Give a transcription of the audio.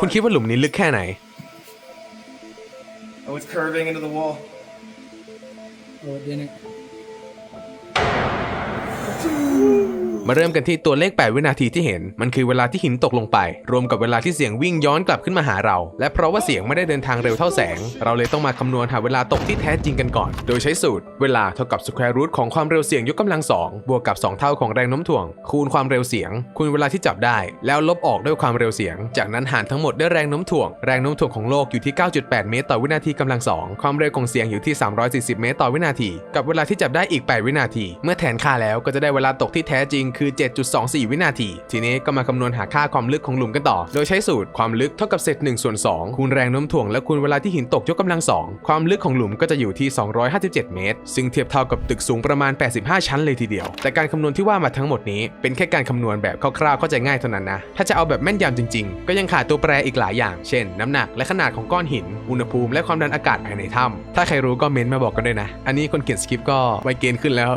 คุณคิดว่าหลุมนี้ลึกแค่ไหน Oh, it's curving into the wall. โอ้เมาเริ่มกันที่ตัวเลข 8 วินาทีที่เห็น มันคือเวลาที่หินตกลงไป รวมกับเวลาที่เสียงวิ่งย้อนกลับขึ้นมาหาเรา และเพราะว่าเสียงไม่ได้เดินทางเร็วเท่าแสง เราเลยต้องมาคำนวณหาเวลาตกที่แท้จริงกันก่อน โดยใช้สูตร เวลาเท่ากับสแควร์รูทของความเร็วเสียงยกกำลัง 2 บวกกับ 2 เท่าของแรงโน้มถ่วง คูณความเร็วเสียง คูณเวลาที่จับได้ แล้วลบออกด้วยความเร็วเสียง จากนั้นหารทั้งหมดด้วยแรงโน้มถ่วง แรงโน้มถ่วงของโลกอยู่ที่ 9.8 เมตรต่อวินาทีกำลัง 2 ความเร็วของเสียงอยู่ที่ 340 เมตรต่อวินาที กับเวลาที่จับได้อีก 8 วินาที เมื่อแทนค่าแล้วก็จะได้เวลาตกที่แท้จริงคือ 7.24 วินาที ทีนี้ก็มาคำนวณหาค่าความลึกของหลุมกันต่อ โดยใช้สูตรความลึกเท่ากับเศษ1ส่วน2คูณแรงโน้มถ่วงและคูณเวลาที่หินตกยกกำลัง 2 ความลึกของหลุมก็จะอยู่ที่ 257 เมตร ซึ่งเทียบเท่ากับตึกสูงประมาณ 85 ชั้นเลยทีเดียว แต่การคำนวณที่ว่ามาทั้งหมดนี้ เป็นแค่การคำนวณแบบคร่าวๆเข้าใจง่ายเท่านั้นนะ ถ้าจะเอาแบบแม่นยำจริงๆ ก็ยังขาดตัวแปรอีกหลายอย่าง เช่น น้ำหนักและขนาดของก้อนหิน อุณหภูมิและความดันอากาศภายในถ้ำถ้าใครรู้ก็เม้นต์มาบอกกันด้วยนะ อันนี้คนเขียนสคริปต์ก็ไวเกณฑ์ขึ้นแล้ว